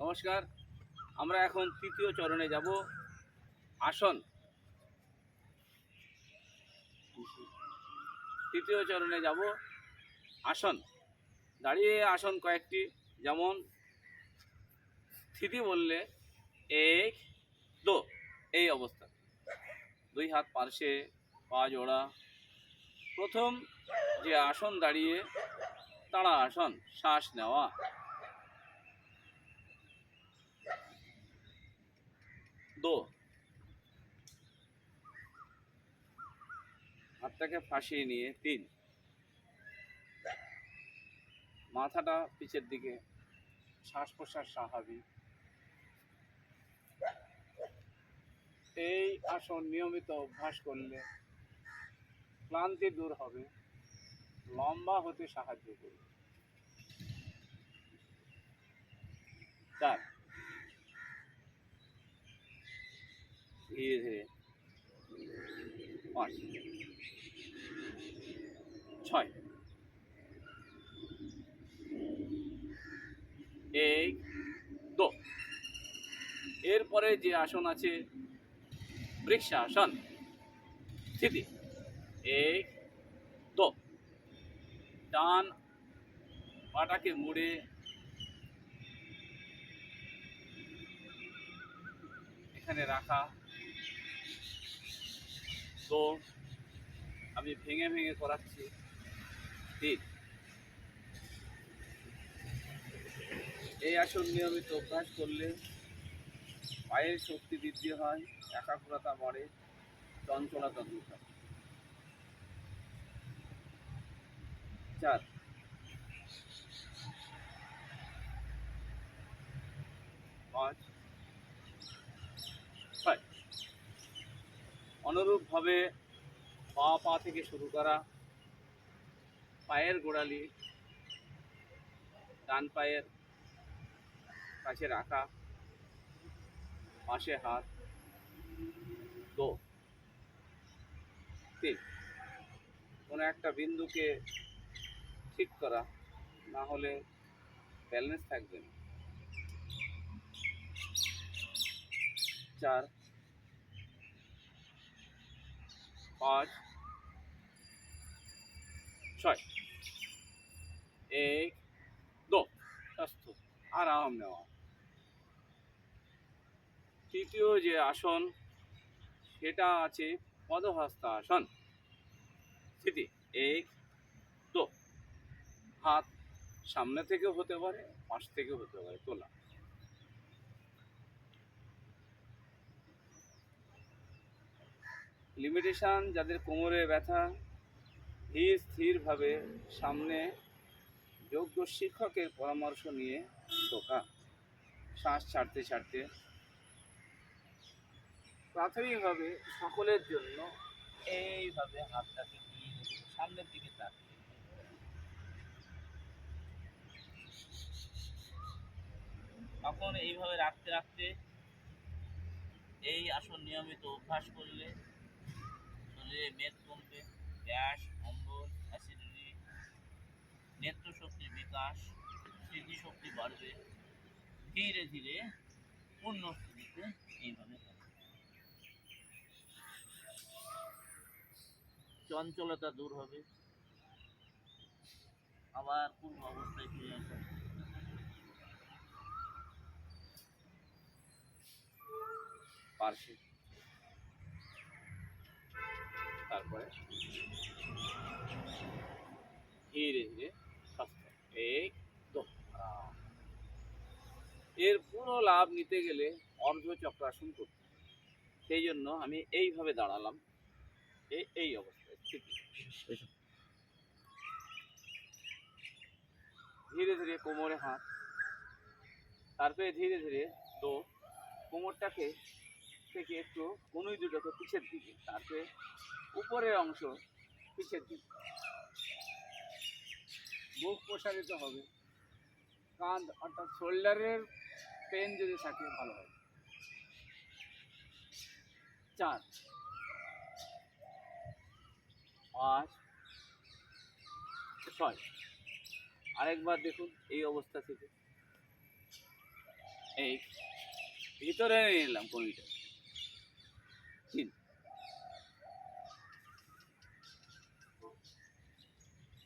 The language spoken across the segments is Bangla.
নমস্কার। আমরা এখন তৃতীয় চরণে যাব। আসন। তৃতীয় চরণে যাব। আসন। দাঁড়িয়ে আসন কয়েকটি, যেমন স্থিতি বললে, এক, দো, এই অবস্থা। দুই হাত পার্শ্বে, পা জোড়া। প্রথম যে আসন দাঁড়িয়ে, তাড়া আসন, শ্বাস নেওয়া। দো। হাতটাকে ফাঁসিয়ে নিয়ে তিন। মাথাটা পিছের দিকে শ্বাস প্রশ্বাস স্বাভাবিক। এই আসন নিয়মিত অভ্যাস করলে ক্লান্তি দূর হবে, লম্বা হতে সাহায্য করবে। চার। ধীরে ধীরে। পাঁচ। ছয়। এক। দো। এরপরে যে আসন আছে, বৃক্ষাসন। স্থিতি। এক। দো। ডান পাটাকে মুড়ে এখানে রাখা। তো আমি ভেঙে ভেঙে করাচ্ছি। দিন এই আসন নিয়মিত অভ্যাস করলে পায়ের শক্তি বৃদ্ধি হয়, একাগ্রতা মরে চঞ্চলতা দূর হয়। চার পাঁচ ছয় অনুরূপভাবে পা পা থেকে শুরু করা, পায়ের গোড়ালি, ডান পায়ের কাছে রাখা, পাশে হাত, দো। তিন। কোনো একটা বিন্দুকে ঠিক করা, না হলে ব্যালেন্স থাকবে না। চার। পাঁচ, ছয়। এক, দো। স্বাস্থ্য আরাম নেওয়া। তৃতীয় যে আসন, সেটা আছে পদহস্ত আসন স্থিতি, এক, দো। হাত সামনে থেকেও হতে পারে, পাশ থেকেও হতে পারে, তোলা। লিমিটেশন যাদের কোমরে ব্যথা, ধীর স্থিরভাবে সামনে যোগ্য শিক্ষকের পরামর্শ নিয়ে ঢোকা। শ্বাস ছাড়তে ছাড়তে। প্রাথমিকভাবে সকলের জন্য এইভাবে হাতটাকে সামনের দিকে তাকিয়ে। তখন এইভাবে রাখতে রাখতে এই আসন নিয়মিত অভ্যাস করলে শরীরে মেদ কমবে, গ্যাস, অম্বল অ্যাসিডিটি নেত্র শক্তির বিকাশ, স্মৃতিশক্তি বাড়বে, ধীরে ধীরে এইভাবে চঞ্চলতা দূর হবে। আবার পূর্ণ অবস্থায় ফিরে আসা পার্শ্বে। তারপরে ধীরে ধীরে স্বাস্থ্য এর পুরো লাভ নিতে গেলে অর্ধ চক্রাসন করতে সেই জন্য আমি এইভাবে দাঁড়ালাম। এই অবস্থায় ঠিক ধীরে ধীরে কোমরে হাত। তারপরে ধীরে ধীরে তো কোমরটাকে থেকে একটু কনুই দুটোকে পিছের দিকে তারপরে উপরের অংশ পিছের দিকে। বুক প্রসারিত হবে। কাঁধ অর্থাৎ শোল্ডারের পেন যদি থাকে, ভালো হবে চার। পাঁচ। ছয়। আরেকবার দেখুন এই অবস্থা থেকে। এই ভিতরে নিলাম কমিটা তিন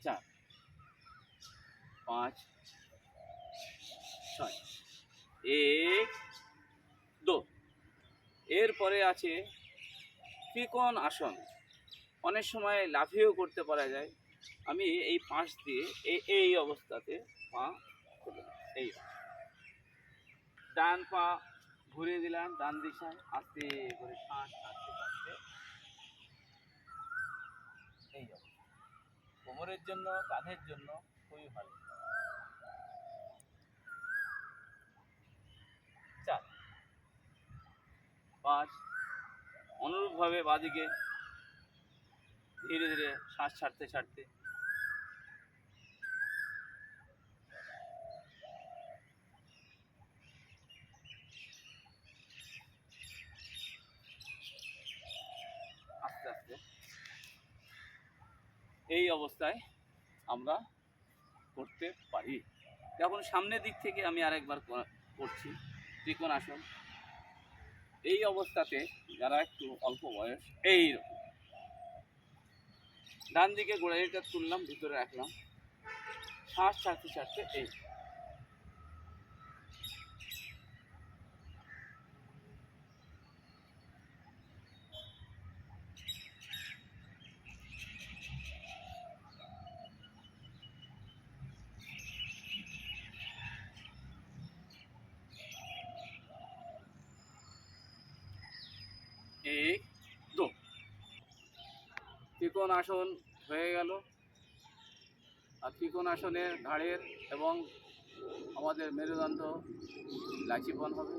চার, পাঁচ, ছয়, এক, দো। এরপরে আছে ত্রিকোণ আসন। অনেক সময় লাফিয়েও করতে পারা যায়। আমি এই পাশ দিয়ে এই এই অবস্থাতে পা এই ডান পা ঘুরিয়ে দিলাম, ডান দিশায়। আস্তে করে শ্বাস আস্তে আস্তে এই কোমরের জন্য, কাঁধের জন্য খুবই ভালো। চার। পাঁচ। অনুরূপভাবে বাদিকে ধীরে ধীরে শ্বাস ছাড়তে ছাড়তে আস্তে আস্তে এই অবস্থায় আমরা করতে পারি। এখন সামনের দিক থেকে আমি আরেকবার করা- করছি ত্রিকোণ আসন এই অবস্থাতে যারা একটু অল্প বয়স এই রকম ডান দিকে গোড়াইটা তুললাম, ভিতরে রাখলাম। শ্বাস ছাড়তে ছাড়তে এই। এক দো ত্রিকোণ আসন হয়ে গেল। আর ত্রিকোণ আসনের ঘাড়ের এবং আমাদের মেরুদণ্ড লাচিপন হবে।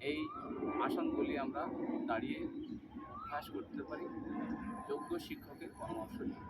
এই আসনগুলি আমরা দাঁড়িয়ে অভ্যাস করতে পারি। যোগ্য শিক্ষকের পরামর্শ নিয়ে।